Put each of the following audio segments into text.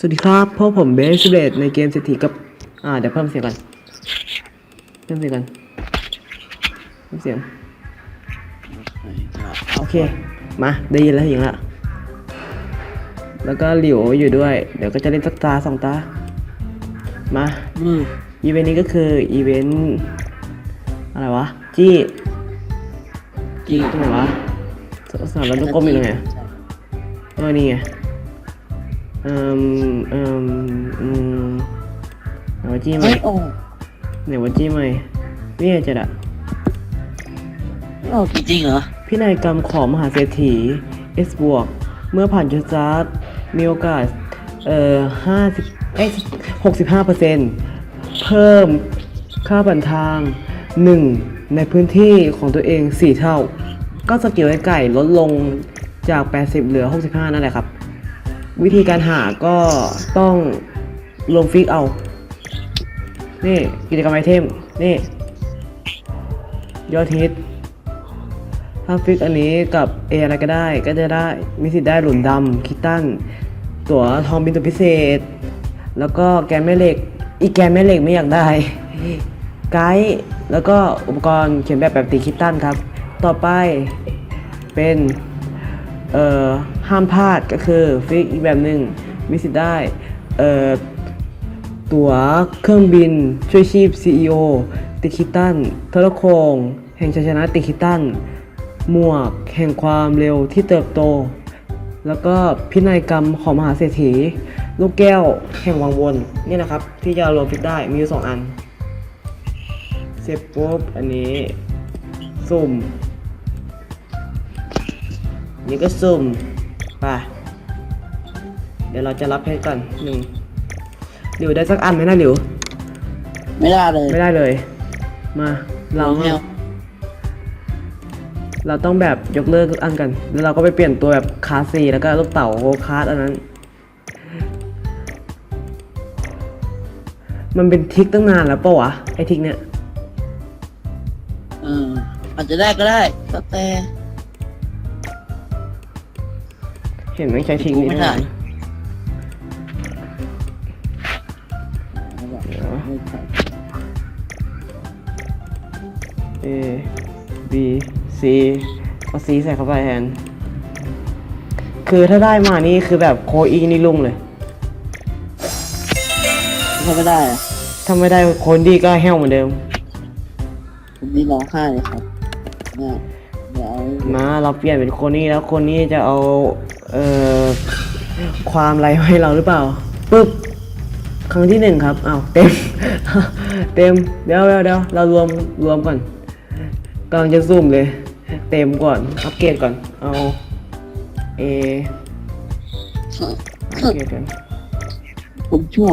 สวัสดีครับพวกผมเบสเบดในเกมเศรษฐีกับ อ่า เดี๋ยวเพิ่มเสียงก่อน เพิ่มเสียงก่อน เพิ่มเสียง โอเค มา ได้ยินแล้วยิงละ แล้วก็หลิวอยู่ด้วย เดี๋ยวก็จะเล่นสักตาสองตา มาอืมอีเวนต์นี้ก็คือ อีเวนต์ อะไรวะ จี้จริงตรงไหนวะสสนามแล้วต้องก้มอยู่ตรงไหนเออนี่ไง เอ่มเอ่มอืมไหนวะจี้ใหม่เฮ้ยโอ้ไหนวะจี้ใหม่นี่ไงเจ็ดอะโอ้จริงๆเหรอพินัยกรรมของมหาเศรษฐี S บวก เมื่อผ่านจุดสตาร์ทมีโอกาส เอ่อห้าสิบเอ้หกสิบห้าเปอร์เซ็นต์เพิ่มค่าบันทางหนึ่งในพื้นที่ของตัวเองสี่เท่า ก็สกิลไอ้ไก่ลดลงจาก 80 เหลือ 65 นั่นแหละครับ วิธีการหาก็ต้องลงฟิกเอา นี่กิจกรรมไอเทม นี่ ยอดฮิตถ้าฟิกอันนี้กับเออะไรก็ได้ก็จะได้ มีสิทธิ์ได้หลุมดำคิตตันตั๋วทองบินตัวพิเศษ แล้วก็แกนแม่เหล็ก อีกแกนแม่เหล็กไม่อยากได้ ไกด์ แล้วก็อุปกรณ์เขียนแบบแบบตีคิตตันครับ ต่อไปเป็น เอ่อ ห้ามพลาดก็คือฟิกอีกแบบหนึ่งมีสิทธิ์ได้เอ่อตั๋วเครื่องบิน ช่วยชีพ CEO ติคิตันโทรโคง แห่งชัยชนะติคิตัน หมวกแห่งความเร็วที่เติบโต แล้วก็พินัยกรรมของมหาเศรษฐี ลูกแก้วแห่งวังวนนี่นะครับ ที่จะรวมฟิกได้มีอยู่สองอัน เสร็จปุ๊บ อันนี้ สุ่มนี่ก็สุ่ม ไปเดี๋ยวเราจะรับเพชรก่อนหนึ่งหลิวได้สักอันไหมนะหลิว ไม่ได้เลย ไม่ได้เลย มาเราไม่เอา เราต้องแบบยกเลิกทุกอันกัน แล้วเราก็ไปเปลี่ยนตัวแบบคาร์ซีแล้วก็ลูกเต่าโกคาร์ดอันนั้น มันเป็นทิกตั้งนานแล้วปะวะไอทิกเนี่ย เอออาจจะได้ก็ได้ก็แต่ เห็นไหมใช้ทิกนี้ไม่ตั้งได้นาน A B C เอา C ใส่เข้าไปแทน คือถ้าได้มานี่คือแบบโคอีนี่ลุ่งเลยถ้าไม่ได้อะถ้าไม่ได้โคนดีก็แห้วเหมือนเดิม ผมนี่ร้องไห้เลยครับเนี่ยเดี๋ยวเอา มาเราเปลี่ยนเป็นคนนี้แล้วคนนี้จะเอา เอ่อความอะไรให้เราหรือเปล่าปึ๊บครั้งที่หนึ่งครับอ้าวเต็ม เต็มเดี๋ยวเดี๋ยวเดี๋ยวเรารวมรวมก่อนกำลังจะซูมเลย เต็มก่อนอัปเกรดก่อนเอา A อัปเกรดกันผมชั่ว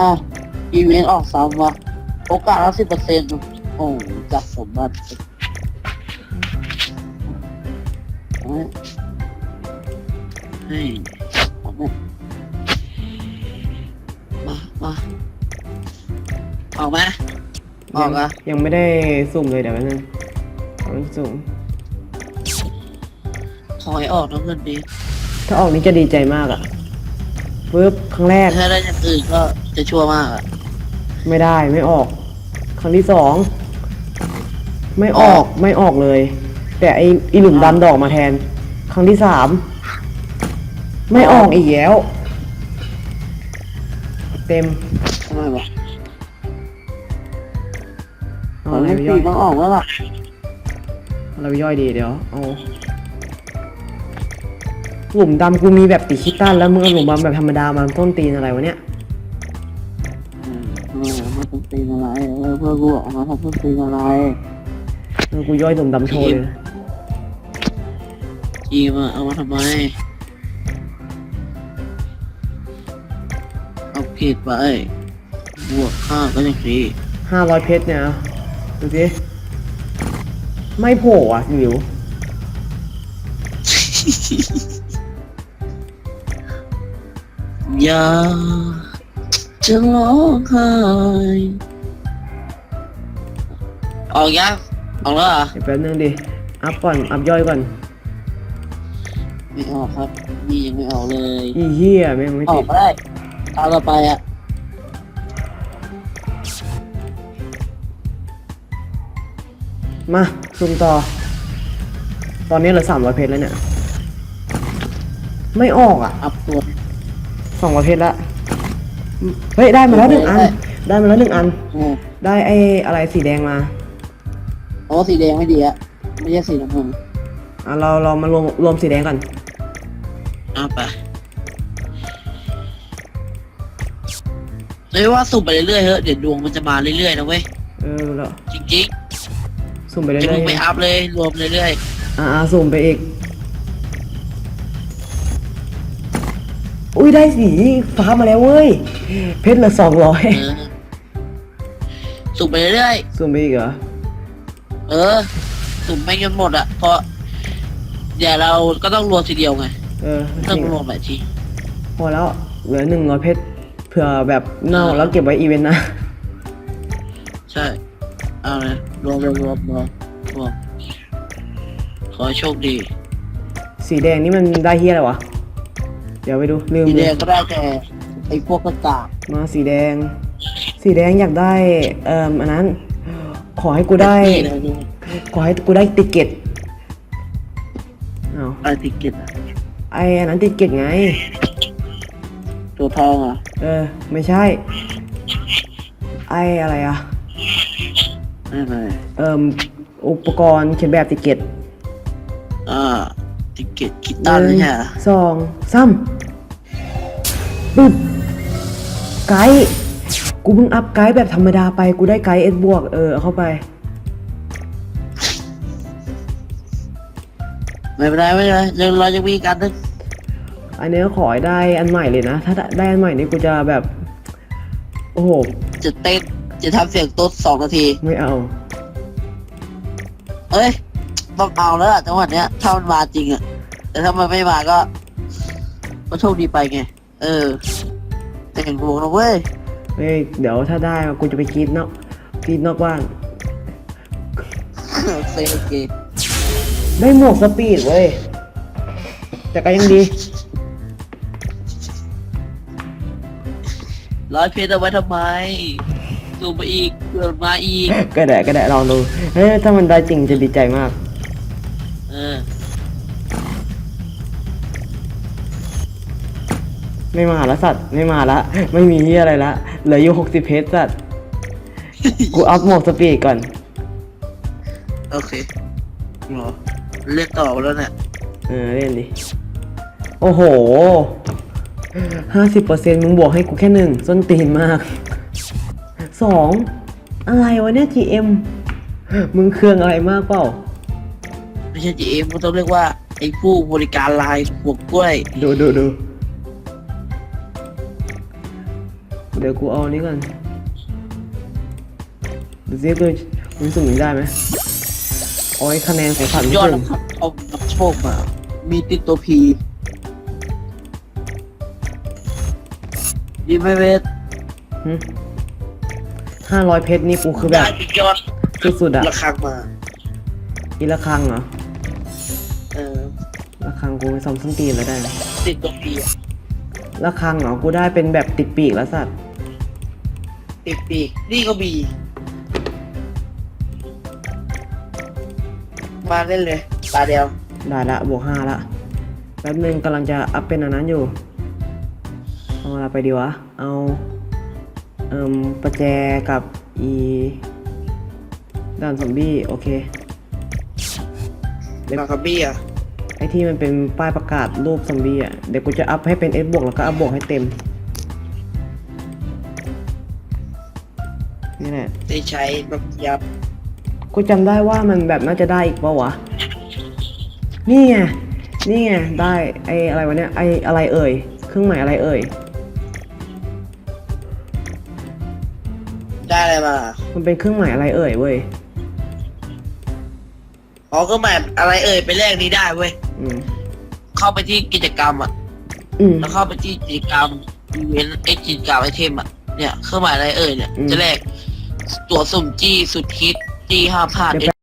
อ้าวอีเวนต์ออกซ้ำวะโอกาสละสิบเปอร์เซ็นต์ โอ้จับสมบัติเอาไว้ให้เอาไว้มามาออกไหมออกอะยังไม่ได้ซูมเลยเดี๋ยวแป๊บนึงเอาไปซูมขอให้ออกแล้วเงินดีถ้าออกนี้จะดีใจมากอะปึ๊บครั้งแรก ถ้าได้อย่างอื่นก็จะชั่วมากอะ ไม่ได้ไม่ออก ครั้งที่สอง ไม่ออกไม่ออกเลย แต่ไอไอหลุมดำดอกมาแทน ครั้งที่สามไม่ออกอีกแล้ว เต็มทำไมวะเอาขออะไรให้ไปปีย่อยต้องออกแล้วล่ะเอาอะไรไปย่อยดีเดี๋ยวเอาหลุมดำกูมีแบบติดคิดตันแล้วมึงเอาหลุมดำแบบธรรมดามาต้นตีนอะไรวะเนี่ยอืมเออมาทำตีนอะไรเออเพื่อกูออกมาทำต้นตีนอะไร เออกูย่อยหลุมดำโชว์เลยนะจีมาเอามาทำไม เอาเกรดไป บวกค่าก็ยังฟรีห้าร้อยเพชรเนี่ยเอาดูสิไม่โผล่อะหลิวอย่าจะร้องไห้ออกยัง ออกแล้วเหรอเดี๋ยวแป๊บนึงดิ อัพก่อน อัพย่อยก่อน ไม่ออกครับนี่ยังไม่ออกเลยอีเหี้ยแม่งไม่ออติกด ก็ได้ตามต่อไปอะมาซูมต่อ ตอนนี้เหลือสามร้อยเพชรแล้วเนี่ย ไม่ออกอะอัพตัว สองร้อยเพชรละ เฮ้ย ได้มาแล้วหนึ่งอัน ได้มาแล้วหนึ่งอัน อืมได้ไอ้อะไรสีแดงมา โอ้สีแดงไม่ดีอะไม่ใช่สีน้ำเงินอะเราเรามารวมรวมสีแดงก่อนเอาไปเลยว่าสุ่มไปเรื่อยๆเฮ้ยเดี๋ยวดวงมันจะมาเรื่อยๆนะเว้ยเออรู้แล้วจริงสุ่มไปๆเรื่จะอยมึงไปๆอัพเลยรวมเรื่อยอ่าสุ่มไปอีก อุ้ยได้สีฟ้ามาแล้วเว้ย เพชรเหลือสองร้อยๆเออสุ่มไปเรื่อยสุ่มไปอีกเหรอๆ เออสุ่มไม่จนหมดอะเพราะเดี๋ยวเราก็ต้องรวมทีเดียวไงเออจต้องริงรวมหลายที พอแล้วเหลือหนึ่งร้อยเพชรเผื่อแบบเน่าแล้วเก็บไว้อีเวนต์นะ ใช่ เอาเลยรวมรวมรวมรวมรวมขอให้โชคดีสีแดงนี่มันได้เฮียอะไรวะ เดี๋ยวไปดูลืมสีเลแดยงก็ได้แต่ไอ้พวกกระกากมาสีแดง สีแดงอยากได้เอ่ออันนั้น ขอให้กูได้ นี่นะนี่ขอให้กูได้ติเกตอ้าวอะไรติดเก็ตอะไออันนั้นติเกตไง ตัวทองอะเออ ไม่ใช่ ไออะไรอะ ไม่ไม่เอ่มอุปกรณ์เขียนแบบติเกตอ่าติดเก็ตกีตาร์เลยฮะสองสามปึ๊บไกด์ กูเพิ่งอัพไกด์แบบธรรมดาไป กูได้ไกด์เอสบวกเออเอาเข้าไป ไม่เป็นไรไม่เป็นไรยังเรายังมีการนึงอันนี้ขอให้ได้อันใหม่เลยนะ ถ้าได้อันใหม่นี่กูจะแบบ โอ้โห จะเต้นจะทำเสียงตุ๊ดสองนาที ไม่เอา เอ้ยต้องเอาแล้วล่ะจังหวะเนี้ยถ้ามันมาจริงอะแต่ถ้ามันไม่มาก็ ก็โชคดีไปไง เออแต่เห็นกูบอกนะเว้ย เฮ้ยเดี๋ยวถ้าได้กูจะไปกรีดนอกกรีดนอกบ้านโอเคโอเคได้หมวกสปีดเว้ยแต่ก็ยังดีร้อยเพชรเอาไว้ทำไมดูมาอีกเกิดมาอีกก็ได้ก็ได้ลองดูเฮ้ยถ้ามันได้จริงจะดีใจมาก เออ ไม่มาละสัตว์ ไม่มาละ ไม่มีเฮียอะไรละ เหลืออยู่หกสิบเพชรสัตว์ กูอัพหมวกสปีดก่อน โอเคเหรอเล่นต่อแล้วเนี่ยเออเล่นดิ โอ้โหห้าสิบเปอร์เซ็นต์มึงบวกให้กูแค่หนึ่งส้นตีนมาก สองอะไรวะเนี่ย GM มึงเครื่องอะไรมากเปล่า ไม่ใช่ GM มันต้องเรียกว่าไอ้ผู้บริการไลน์หัวกล้วย ดูดูดู ดี๋ยวกูเอาอันนี้ก่อนดูซิกูมึงสุ่มนี้ได้ไหมโอ้ยคะแนนของขันยที่อดหนึ่งนะครับเอานับโชคมา มีติดตัวพีดีไหมเวทห้าร้อยเพชรนี่กูคือแบได้บติดยอดสุดๆอะระคังมา อีละครังเหรอ เออละครังกูไปซ้อมส้นตีนแล้วได้นะติดตัวพีอะละครังเหรอ กูได้เป็นแบบติดปีกแล้วสัตว์ ติดปีกนี่ก็มีมาเล่นเลยตาเดียว ได้ละบวกห้าละแป๊บนึงกำลังจะอัพเป็นอันนั้นอยู่ เอาอะไรไปดีวะ เอาเอ่มประแจกับอีด่านซอมบี้โอเคมาคับบี้อะไอที่มันเป็นป้ายประกาศรูปซอมบี้อะเดี๋ยวกูจะอัพให้เป็น S บวกแล้วก็อัพบวกให้เต็ม นี่แหละได้ใช้แบบยับกูจำได้ว่ามันแบบน่าจะได้อีกเปล่าวะ นี่ไง นี่ไง ได้ไออะไรวะเนี่ย ไออะไรเอ่ย เครื่องหมายอะไรเอ่ย ได้อะไรมามันเป็นเครื่องหมายอะไรเอ่ยเว้ย อ๋อก็แบบอะไรเอ่ยไปแลกนี้ได้เว้ย อืม เข้าไปที่กิจกรรมอะ อืม แล้วเข้าไปที่กิจกรรมอีเวนต์ไอกิจกรรมไอเทมอะ เนี่ยเครื่องหมายอะไรเอ่ยเนี่ย อืม จะแลกตัวสุ่มจี้สุดฮิตจี้ห้ามพลาดเดี๋ยว